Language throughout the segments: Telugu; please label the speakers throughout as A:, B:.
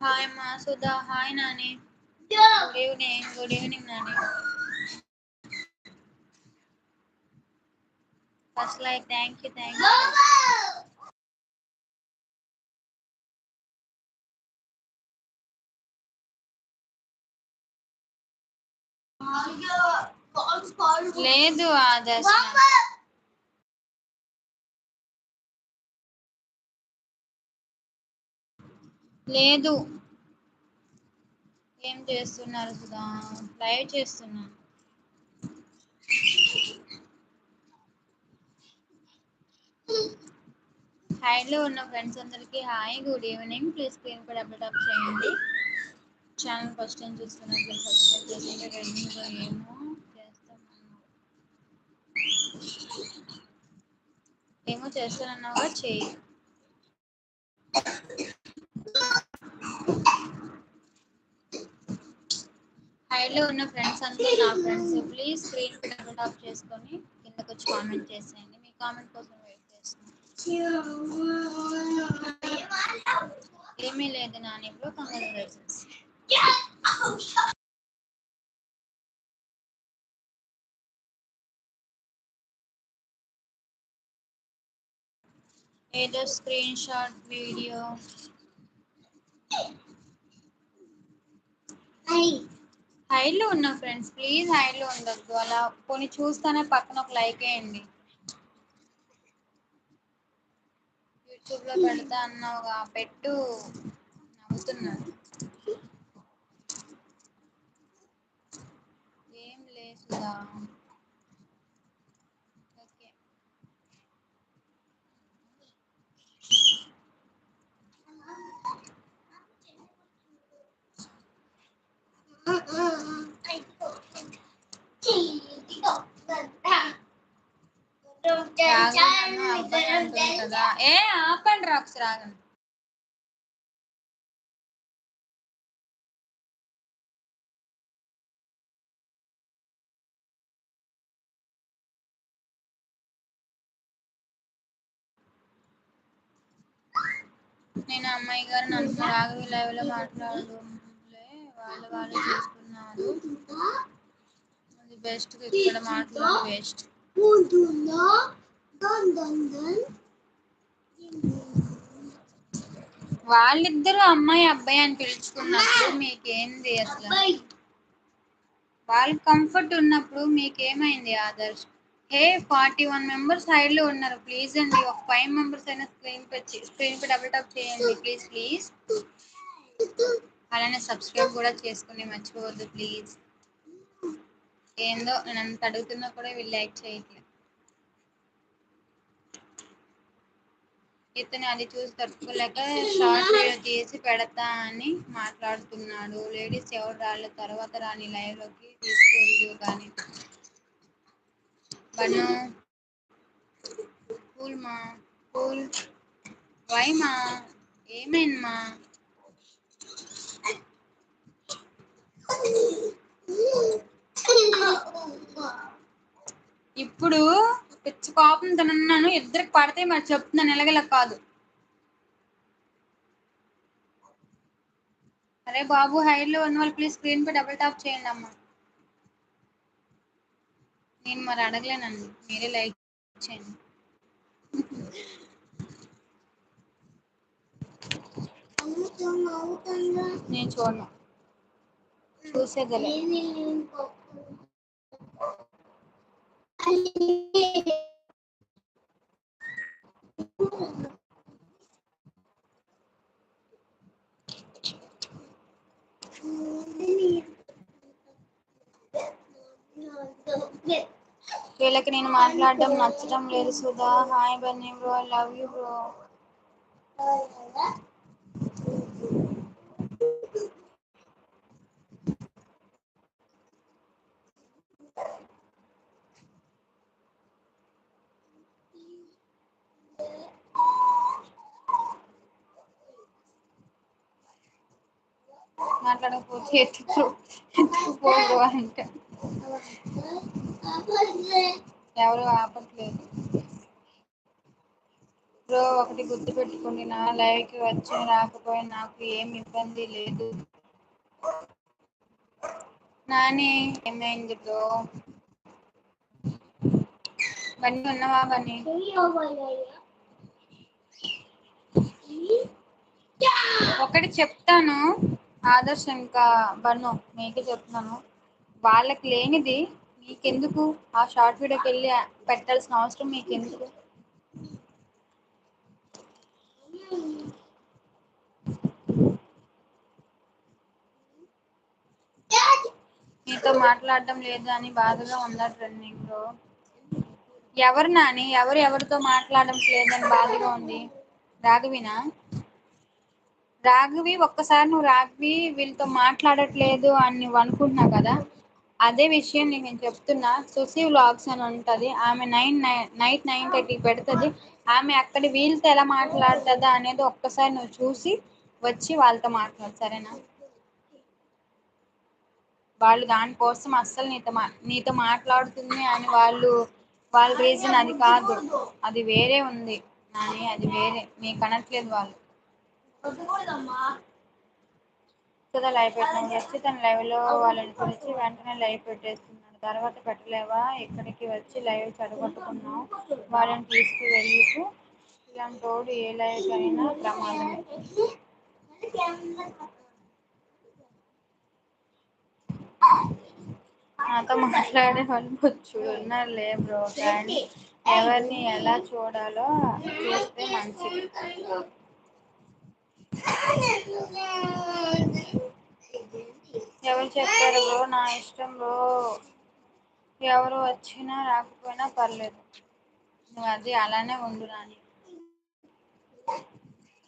A: హాయ్ మా Sudha hi Nani good evening good evening Nani first like thank you thank you లేదు ఆదర్శ లేదు. ఏం చేస్తున్నారు సుధా? లైవ్ చేస్తున్నాను హైలో ఉన్న ఫ్రెండ్స్ అందరికీ hi good evening. Please screen కూడా డబుల్ టాప్ చేయండి. ఛానల్ ఫస్ట్ టైం చూస్తున్నట్లు సబ్స్క్రైబ్ చేసి రెడీగా ఏమో చేస్తామన్నావు ఏమో చేస్తానన్నావుగా చేయి హైలో ఉన్న ఫ్రెండ్స్ అంతా నా ఫ్రెండ్స్ ప్లీజ్ స్క్రీన్ పై డబుల్ టాప్ చేసుకొని కిందకు వచ్చి కామెంట్ చేసేయండి. మీ కామెంట్ కోసం వెయిట్ చేస్తున్నాను. ఏమీ లేదు నాని ఇప్పుడు కంగ్రాచులేషన్స్ ఏదో స్క్రీన్ షాట్ వీడియో హైలో ఉన్న ఫ్రెండ్స్ ప్లీజ్ హైలో ఉండొద్దు. అలా కొన్ని చూస్తానే పక్కన ఒక లైక్ వేయండి. యూట్యూబ్లో పెడతా అన్నావుగా పెట్టు. నవ్వుతున్నారు ఏం లేదు ఓకే రాగం నన్ను అబ్బాయి అంటుంది కదా ఏ ఆపండి రాక్స్ రాగం. నేను అమ్మాయి గారు నన్ను రాఘవి లైవ్లో వాళ్ళు అది బెస్ట్ ఇక్కడ మాట్లాడు బెస్ట్ వాళ్ళిద్దరూ అమ్మాయి అబ్బాయి అని పిలుచుకున్నప్పుడు మీకేంది అసలు? వాళ్ళ కంఫర్ట్ ఉన్నప్పుడు మీకేమైంది Adarsh? Hey forty one members సైడ్లో ఉన్నారు. ప్లీజ్ అండి ఒక ఫైవ్ మెంబర్స్ అయినా స్క్రీన్ పై స్క్రీన్ పై డబుల్ టాప్ చేయండి. Please please. అలానే సబ్స్క్రైబ్ కూడా చేసుకుని మర్చిపోవద్దు ప్లీజ్. ఏందో నేను అంత అడుగుతున్నా కూడా వీళ్ళు లైక్ చేయట్లేదు ఇతను అది చూసి తట్టుకోలేక షార్ట్ వీడియో తీసి పెడతా అని మాట్లాడుతున్నాడు. లేడీస్ ఎవరు రాలేదు తర్వాత రాని లైవ్లోకి తీసుకెళ్ళు కానీ బను. కూల్ మా. కూల్. వై మా. ఏమైందమ్మా ఇప్పుడు పిచ్చి కోపం తిన్నాను ఇద్దరికి పడితే మరి చెప్తున్నాను ఎలాగలా కాదు. అరే బాబు హైలో ఉన్న వాళ్ళు ప్లీజ్ స్క్రీన్ పై డబుల్ టాప్ చేయండి అమ్మా. నేను మరి అడగలేనండి మీరే లైక్ చేయండి. నేను చూడను. వీళ్ళకి నేను మాట్లాడడం నచ్చడం లేదు Sudha. Hi Bunny bro I love you bro. ఎత్తుకు ఎత్తుకుపోదు అంటే ఎవరు ఆపట్లేదు. బ్రో ఒకటి గుర్తు పెట్టుకోండి నా లైవ్కి వచ్చి రాకపోయి నాకు ఏం ఇబ్బంది లేదు. నాని ఏమైంది బ్రో? బన్నీ ఉన్నావా బన్నీ? ఒకటి చెప్తాను. ఆదర్శ్ ఇంకా బన్ను మీకే చెప్తున్నాను. వాళ్ళకి లేనిది మీకెందుకు? ఆ షార్ట్ వీడియోకి వెళ్ళి పెట్టాల్సిన అవసరం మీకెందుకు? మీతో మాట్లాడడం లేదు అని బాధగా ఉందా ట్రెండింగ్లో? ఎవరు నాని? ఎవరు ఎవరితో మాట్లాడడం లేదని బాధగా ఉంది? రాఘవినా? రాఘవి ఒక్కసారి నువ్వు రాఘవి వీళ్ళతో మాట్లాడట్లేదు అని నువ్వు అనుకుంటున్నావు కదా అదే విషయం నీకు నేను చెప్తున్నా. సుశీ వ్లాగ్స్ అని ఉంటుంది. ఆమె నైన్ నైట్ నైన్ థర్టీకి పెడుతుంది. ఆమె అక్కడ వీళ్ళతో ఎలా మాట్లాడుతుందా అనేది ఒక్కసారి నువ్వు చూసి వచ్చి వాళ్ళతో మాట్లాడు సరేనా? వాళ్ళు దానికోసం అస్సలు నీతో మా నీతో మాట్లాడుతుంది అని వాళ్ళు వాళ్ళ రీజన్ అది కాదు. అది వేరే ఉంది. నాని అది వేరే. నీకు అనట్లేదు వాళ్ళు. కదా లైవ్ పెట్టడం జస్ట్ తన లైవ్లో వాళ్ళని పిలిచి వెంటనే లైవ్ పెట్టేస్తున్నాడు. తర్వాత పెట్టలేవా? ఇక్కడికి వచ్చి లైవ్ చెడగొట్టుకున్నావు? వాళ్ళని తీసుకు ఇలాంటి రోడ్డు ఏ లైవ్ అయినా ప్రమాదం నాతో మాట్లాడే వాళ్ళు బొచ్చుడు ఉన్నారులే బ్రో. కానీ ఎవరిని ఎలా చూడాలో చూస్తే మంచిది. ఎవరు చెప్పారు బ్రో? నా ఇష్టం బ్రో. ఎవరు వచ్చినా రాకపోయినా పర్లేదు. నువ్వు అది అలానే ఉండు నాని.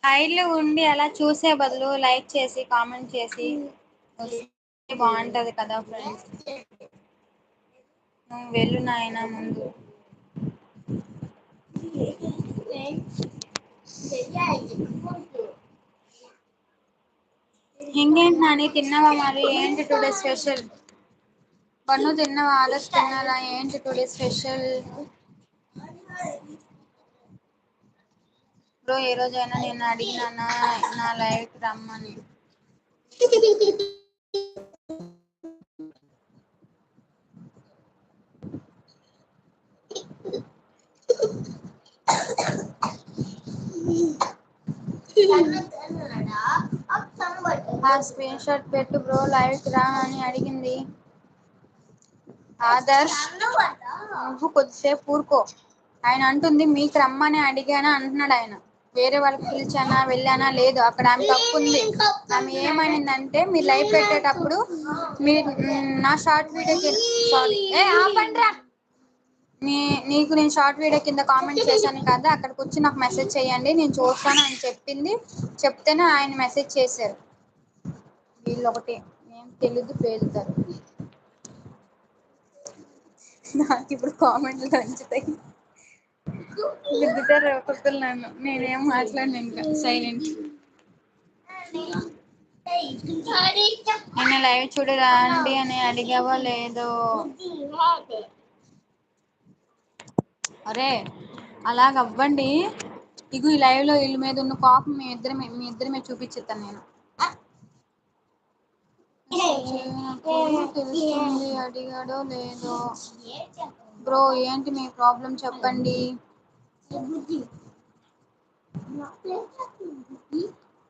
A: హైడ్లు ఉండి అలా చూసే బదులు లైక్ చేసి కామెంట్ చేసి బాగుంటది కదా ఫ్రెండ్స్ నువ్వు వెళ్ళు నాయనా ముందు. ఇంకేంటి నాని తిన్నావా మరి? ఏంటి టుడే స్పెషల్? పన్ను తిన్నావా? ఆదర్శ్ తిన్నారా ఏంటి టుడే స్పెషల్? బ్రో ఏ రోజైనా నేను అడిగినానా? నా లైవ్కి రమ్మని ఆ స్క్రీన్ షాట్ పెట్టు బ్రో లైవ్కి రా అని అడిగింది. ఆదర్శ్ నువ్వు కొద్దిసేపు ఊరుకో. ఆయన అంటుంది మీకు రమ్మని అడిగానా? అంటున్నాడు ఆయన. వేరే వాళ్ళకి పిలిచానా వెళ్ళానా? లేదు. అక్కడ ఆమె తప్పు ఉంది. ఆమె ఏమైందంటే మీరు లైవ్ పెట్టేటప్పుడు మీ నా షార్ట్ వీడియో సారీ ఏ ఆపండ్రా నీ నీకు నేను షార్ట్ వీడియో కింద కామెంట్ చేశాను కదా అక్కడికి వచ్చి నాకు మెసేజ్ చేయండి నేను చూస్తాను అని చెప్పింది. చెప్తేనే ఆయన మెసేజ్ చేశారు. వీళ్ళు ఒకటి తెలుగు పేరు పేలుతారు నాకు ఇప్పుడు కామెంట్లు దంచుతాయి. గుద్దుతారు ఒక్కొక్కరు నన్ను. నేనేం మాట్లాడను ఇంకా సైలెంట్ నిన్న లైవ్ చూడు రండి అని అడిగావో లేదో? అరే అలాగవ్వండి. అవ్వండి ఈ లైవ్లో వీళ్ళ మీద ఉన్న కోపం మీ ఇద్దరి మీ ఇద్దరి మీద చూపించేస్తాను నేను. నాకు తెలుస్తుంది అడిగాడో లేదో బ్రో ఏంటి మీ ప్రాబ్లం చెప్పండి.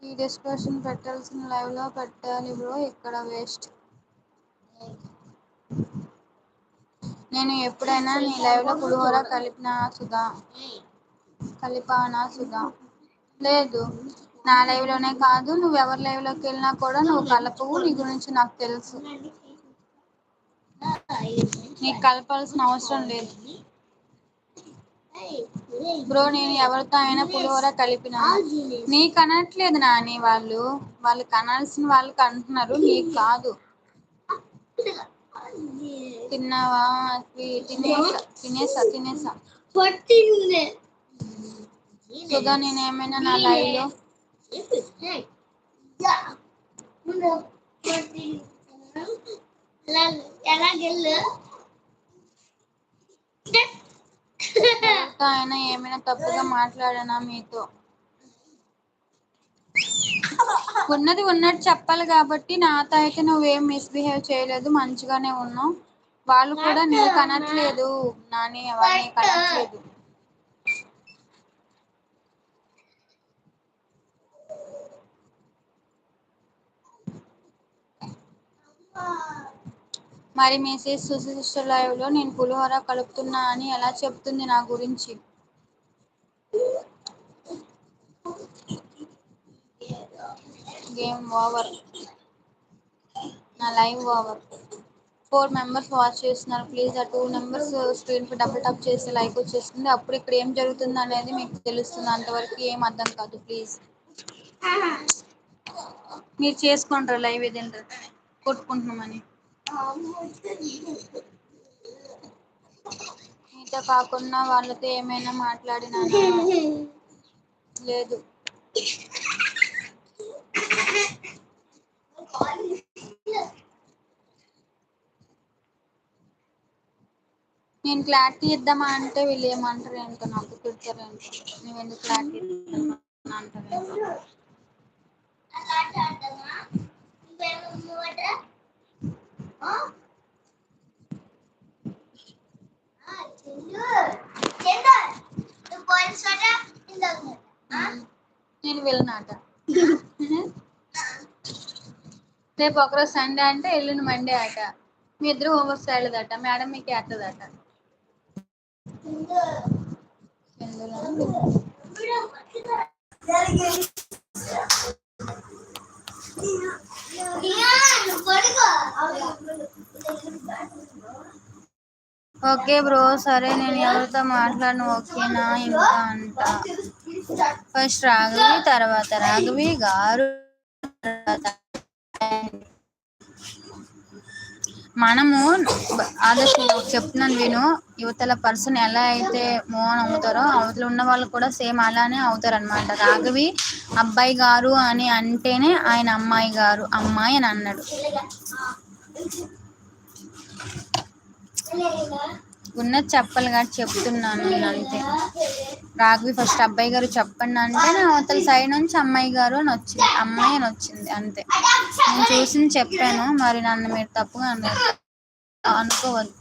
A: ఈ డిస్కషన్ పెట్టాల్సిన లైవ్లో పెట్టాలి బ్రో ఇక్కడ వేస్ట్ నేను ఎప్పుడైనా నీ లైవ్లో పులిహోర కలిపినా సుధా. కలిపానా సుధా? లేదు. నా లైవ్లోనే కాదు నువ్వు ఎవరి లైవ్లోకి వెళ్ళినా కూడా నువ్వు కలపవు. నీ గురించి నాకు తెలుసు. నీకు కలపాల్సిన అవసరం లేదు. బ్రో నేను ఎవరితో అయినా పులిహోర కలిపిన. నీకు అనట్లేదు నాని వాళ్ళు. వాళ్ళకి అనాల్సిన వాళ్ళకి అంటున్నారు. నీకు కాదు. తిన్నావా? తినేసా తినేసా తినేసా. సుధా నేను ఏమైనా నా లైవ్లో ఎవరితో అయినా ఏమైనా తప్పుగా మాట్లాడానా మీతో? ఉన్నది ఉన్నట్టు చెప్పాలి కాబట్టి నాతో అయితే నువ్వేం మిస్బిహేవ్ చేయలేదు మంచిగానే ఉన్నావు. వాళ్ళు కూడా నీకు అనట్లేదు నాని వాళ్ళు నీకు మరి మేసేస్ సుసి సిస్టర్ లైవ్లో నేను పులిహోర కలుపుతున్నా అని ఎలా చెప్తుంది నా గురించి? గేమ్ ఓవర్ నా live over four members watch చేస్తున్నారు. ప్లీజ్ ఆ టూ మెంబర్స్ స్క్రీన్ పై డబుల్ టాప్ చేస్తే లైక్ వచ్చేస్తుంది. అప్పుడు ఇక్కడ ఏం జరుగుతుంది అనేది మీకు తెలుస్తుంది. అంతవరకు ఏం అర్థం కాదు. ప్లీజ్ మీరు చేసుకుంటారు లైవ్ ఏదంటే కొట్టుకుంటున్నామని. మీతో కాకుండా వాళ్ళతో ఏమైనా మాట్లాడినా లేదు. నేను క్లారిటీ ఇద్దామా అంటే వీళ్ళు ఏమంటారు ఏంటో నాకు తిడతారు ఏంటో నువ్వు ఎందుకు క్లారిటీ అంటారు ఏంటో. నేను వెళ్ళినాట. రేపు ఒకరోజు సండే అంటే ఎల్లుండి మండే ఆట. మీ ఇద్దరు హోంవర్క్స్ చేయలేదట మేడం మీకు వేస్తుందట ఎందులో? ఓకే బ్రో సరే నేను ఎవరితో మాట్లాడను ఓకేనా? ఇంకా అంట. ఫస్ట్ రాఘవి తర్వాత రాఘవి గారు తర్వాత మనము ఆదర్శ చెప్తున్నాను విను. యువతల పర్సన్ ఎలా అయితే మూవ్ అని అవుతారో అవతల ఉన్న వాళ్ళు కూడా సేమ్ అలానే అవుతారు అనమాట రాఘవి అబ్బాయి గారు అని అంటేనే ఆయన అమ్మాయి గారు అమ్మాయి అని అన్నాడు. ఉన్నది చెప్పాలి కాబట్టి చెప్తున్నాను నేను అంతే. రాఘవి ఫస్ట్ అబ్బాయి గారు చెప్పండి అంటే నా అవతల సైడ్ నుంచి అమ్మాయి గారు అని వచ్చింది. అమ్మాయి అని వచ్చింది అంతే. నేను చూసింది చెప్పాను మరి నన్ను మీరు తప్పుగా అనుకోవద్దు.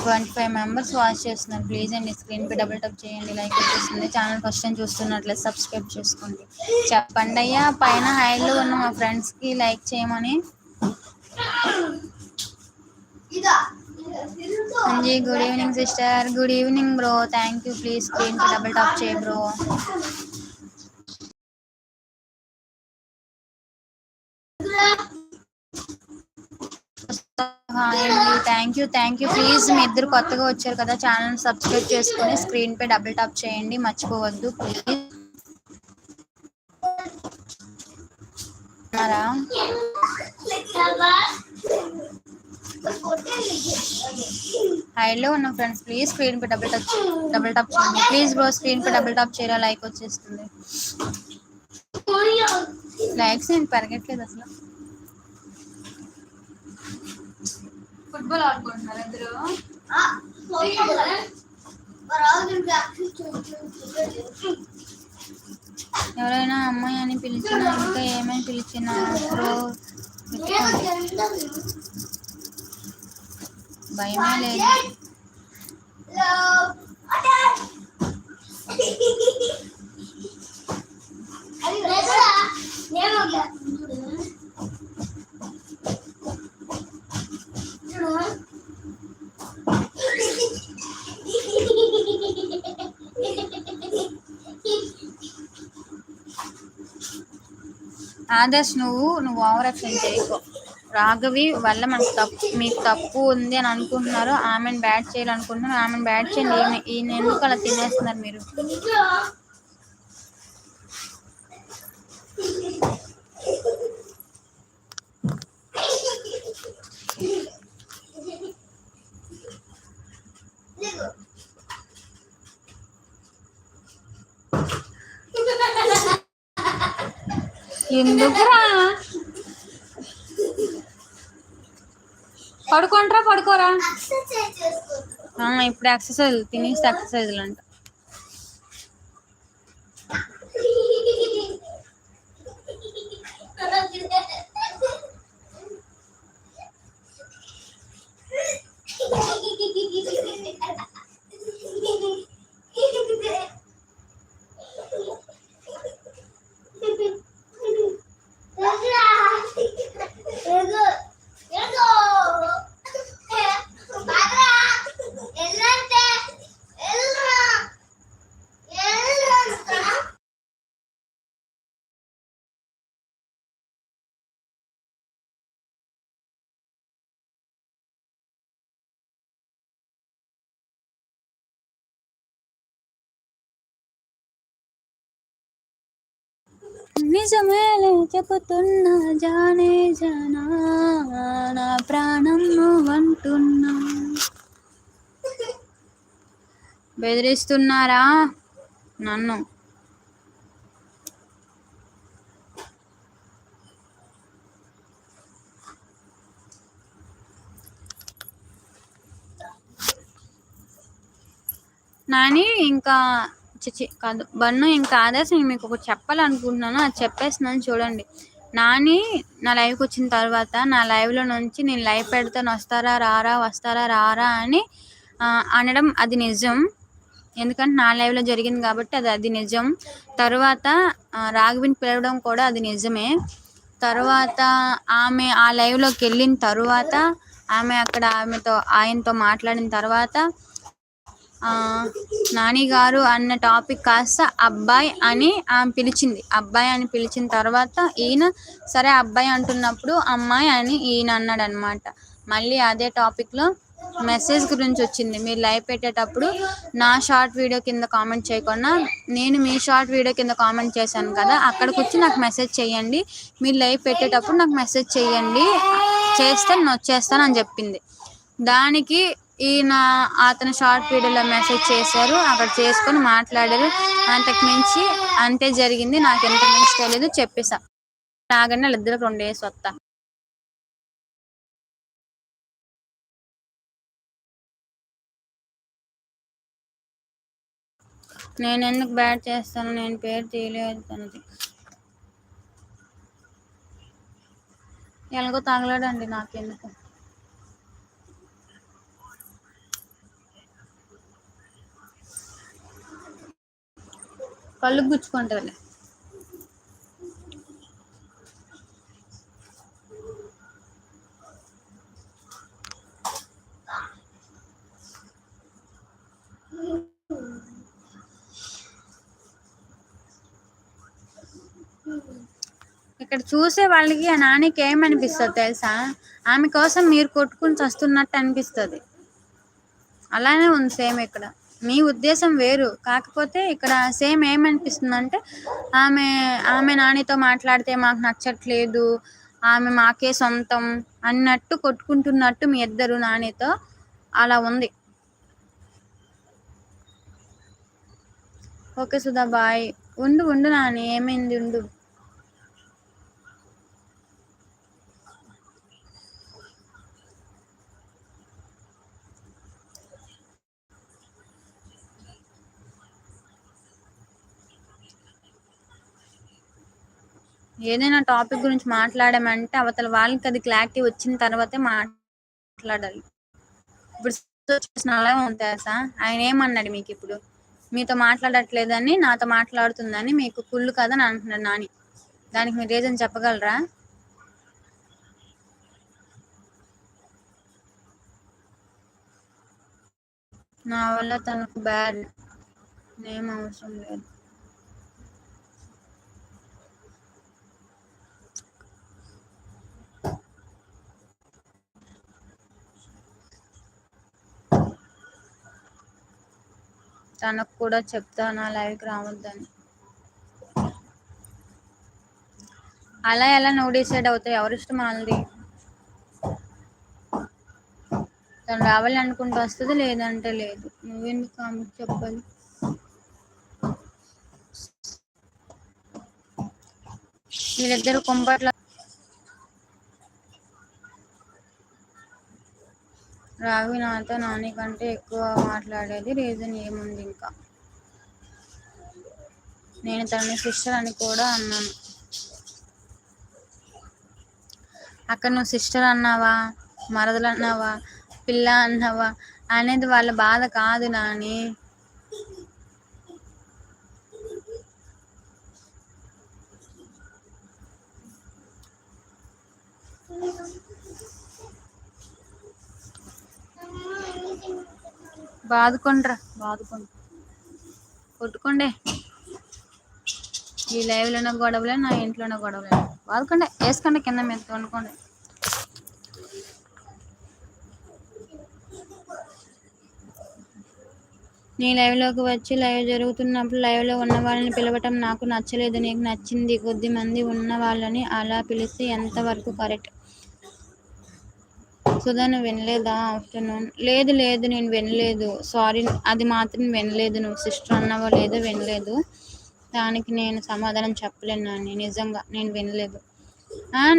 A: ట్వంటీ ఫైవ్ మెంబర్స్ వాచ్ చేస్తున్నారు. ప్లీజ్ అండి స్క్రీన్ పై డబుల్ టప్ చేయండి లైక్ వచ్చేస్తుంది ఛానల్ ఫస్ట్ టైం చూస్తున్నట్లయితే సబ్స్క్రైబ్ చేసుకోండి. చెప్పండి అయ్యా పైన హైలో ఉన్న మా ఫ్రెండ్స్కి లైక్ చేయమని. Anji good evening sister good evening bro thank you please screen pi double tap చేయ బ్రో హాయ్ అండి thank you thank you please మీ ఇద్దరు కొత్తగా వచ్చారు కదా ఛానల్ సబ్స్క్రైబ్ చేసుకొని స్క్రీన్ పై డబుల్ టాప్ చేయండి. మర్చిపోవద్దు ప్లీజ్ హైలో ఉన్న ఫ్రెండ్స్ ప్లీజ్ స్క్రీన్ పై డబుల్ టచ్ డబుల్ టాప్ చేయండి. ప్లీజ్ బ్రో స్క్రీన్ పై డబుల్ టాప్ చేయరా లైక్ వచ్చేస్తుంది. లైక్స్ నేను పెరగట్లేదు అసలు. ఫుట్బాల్ ఆడుకుంటున్నారు ఎవరైనా అమ్మాయి అని పిలిచినా ఇంకా ఏమని పిలిచినా బ్రో. భయమే లేదు. ఆదర్శ్ నువ్వు నువ్వు ఓవర్ యాక్షన్ చేయకో. రాఘవి వల్ల మనకు తప్పు మీకు తప్పు ఉంది అని అనుకుంటున్నారు. ఆమెను బ్యాట్ చేయాలనుకుంటున్నారు. ఆమెను బ్యాట్ చేయండి. ఈమె ఈయన ఎందుకు అలా తినేస్తున్నారు మీరు? ఎందుకురా? పడుకోంట్రా పడుకోరా? ఇప్పుడు ఎక్సర్సైజ్ తినేస్తే ఎక్సర్సైజ్లు అంట నిజమేలే చెబుతున్నా జానే జనా నా ప్రాణం నువ్వంటున్నా బెదిరిస్తున్నారా నన్ను? నాని ఇంకా చిచి కాదు. బన్ను ఇంకా ఆదర్శ్ నేను మీకు ఒకటి చెప్పాలనుకుంటున్నాను. అది చెప్పేస్తున్నాను చూడండి. నాని నా లైవ్కి వచ్చిన తర్వాత నా లైవ్లో నుంచి నేను లైవ్ పెడతాను. వస్తారా రారా వస్తారా రారా అని అనడం అది నిజం. ఎందుకంటే నా లైవ్లో జరిగింది కాబట్టి అది అది నిజం. తర్వాత రాఘవిని పిలవడం కూడా అది నిజమే. తర్వాత ఆమె ఆ లైవ్లోకి వెళ్ళిన తర్వాత ఆమె అక్కడ ఆమెతో ఆయనతో మాట్లాడిన తర్వాత నానిగారు అన్న టాపిక్ కాస్త అబ్బాయి అని ఆమె పిలిచింది. అబ్బాయి అని పిలిచిన తర్వాత ఈయన సరే అబ్బాయి అంటున్నప్పుడు అమ్మాయి అని ఈయన అన్నాడు అనమాట మళ్ళీ అదే టాపిక్లో మెసేజ్ గురించి వచ్చింది. మీరు లైవ్ పెట్టేటప్పుడు నా షార్ట్ వీడియో కింద కామెంట్ చేయకుండా నేను మీ షార్ట్ వీడియో కింద కామెంట్ చేశాను కదా అక్కడికి వచ్చి నాకు మెసేజ్ చేయండి. మీరు లైవ్ పెట్టేటప్పుడు నాకు మెసేజ్ చేయండి. చేస్తే నేను వచ్చేస్తాను అని చెప్పింది. దానికి ఈయన అతను షార్ట్ వీడియోలో మెసేజ్ చేశారు. అక్కడ చేసుకొని మాట్లాడారు. అంతకు మించి అంతే జరిగింది. నాకు ఎంత మించి తెలియదు చెప్పేసా. రాగానే వాళ్ళిద్దరికి రెండు వేసి వస్తా నేను ఎందుకు బ్యాట్ చేస్తాను నేను పేరు తీయలేదు తనది. ఎలాగో తగలడండి నాకెందుకు? కళ్ళు గుచ్చుకుంటుంది ఇక్కడ చూసే వాళ్ళకి ఆ నానికి ఏమనిపిస్తుంది తెలుసా? ఆమె కోసం మీరు కొట్టుకుని చస్తున్నట్టు అనిపిస్తుంది. అలానే ఉంది సేమ్ ఇక్కడ. మీ ఉద్దేశం వేరు. కాకపోతే ఇక్కడ సేమ్ ఏమనిపిస్తుంది అంటే ఆమె ఆమె నానితో మాట్లాడితే మాకు నచ్చట్లేదు ఆమె మాకే సొంతం అన్నట్టు కొట్టుకుంటున్నట్టు మీ ఇద్దరు నానితో అలా ఉంది. Okay Sudha bye. ఉండు ఉండు నాని ఏమైంది ఉండు. ఏదైనా టాపిక్ గురించి మాట్లాడామంటే అవతల వాళ్ళకి అది క్లారిటీ వచ్చిన తర్వాతే మాట్లాడాలి. ఇప్పుడు సిచ్యువేషన్ అలా ఉంది తెలుసా? ఆయన ఏమన్నాడు మీకు ఇప్పుడు? మీతో మాట్లాడట్లేదని నాతో మాట్లాడుతుందని మీకు కుళ్ళు కదని అంటున్నాడు నాని. దానికి మీరు రీజన్ చెప్పగలరా? నా వల్ల తనకు బ్యాడ్ నేమ్ అవసరం లేదు. తనకు కూడా చెప్తా నా లైవ్కి రావద్దని. అలా ఎలా నువ్వు డిసైడ్ అవుతావు? ఎవరి ఇష్టం వాళ్ళది? తను రావాలి అనుకుంటే వస్తుంది లేదంటే లేదు? నువ్వెందుకు ఆమెకు చెప్పాలి? వీళ్ళిద్దరు కుంపట్ల రాఘవి నాతో నాని కంటే ఎక్కువ మాట్లాడేది రీజన్ ఏముంది ఇంకా? నేను తనని సిస్టర్ అని కూడా అన్నాను. అక్కడ నువ్వు సిస్టర్ అన్నావా? మరదలు అన్నావా? పిల్ల అన్నావా? అనేది వాళ్ళ బాధ కాదు నాని. బాదుకోండ్రా బాదుకోండి. కొట్టుకోండి. ఈ లైవ్లోనే గొడవలే నా ఇంట్లో ఉన్న గొడవలే. బాదుకోండి వేసుకోండి కింద మీద కొనుక్కోండి నీ లైవ్లోకి వచ్చి లైవ్ జరుగుతున్నప్పుడు లైవ్లో ఉన్న వాళ్ళని పిలవటం నాకు నచ్చలేదు. నీకు నచ్చింది కొద్ది మంది ఉన్న వాళ్ళని అలా పిలిస్తే ఎంతవరకు కరెక్ట్? సుధా నువ్వు వినలేదా? ఆఫ్టర్నూన్. లేదు లేదు నేను వినలేదు. సారీ అది మాత్రం వినలేదు. నువ్వు సిస్టర్ అన్నావో లేదో వినలేదు. దానికి నేను సమాధానం చెప్పలేను నాని. నిజంగా నేను వినలేదు.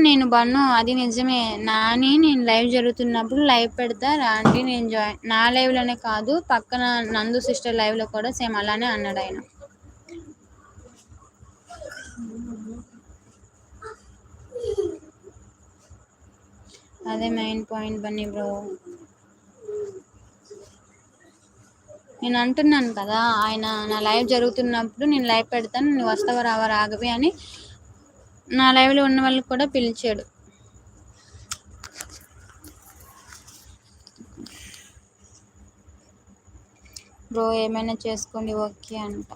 A: నేను బన్ను అది నిజమే. నాని నేను లైవ్ జరుగుతున్నప్పుడు లైవ్ పెడతా రాండి నేను జాయిన్ నా లైవ్లోనే కాదు పక్కన నందు సిస్టర్ లైవ్లో కూడా సేమ్ అలానే అన్నాడు ఆయన. అదే మెయిన్ పాయింట్ బన్నీ బ్రో. నేను అంటున్నాను కదా ఆయన నా లైవ్ జరుగుతున్నప్పుడు నేను లైవ్ పెడతాను నువ్వు వస్తావా రావా రాగవి అని నా లైవ్లో ఉన్న వాళ్ళకి కూడా పిలిచాడు. బ్రో ఏమైనా చేసుకోండి ఓకే అంట.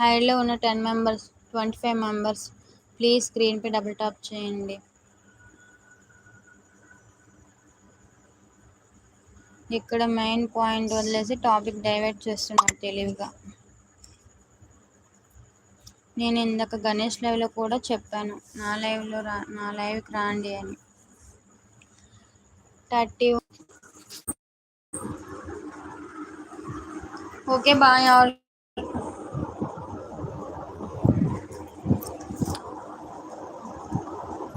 A: హైడ్లో ఉన్న ten members twenty five members please స్క్రీన్పై డబుల్ టాప్ చేయండి. ఇక్కడ మెయిన్ పాయింట్ వదిలేసి టాపిక్ డైవర్ట్ చేస్తున్నారు తెలివిగా. నేను ఇందాక గణేష్ లైవ్లో కూడా చెప్పాను నా లైవ్లో రా నా లైవ్కి రాండి అని. Thirty okay bye all.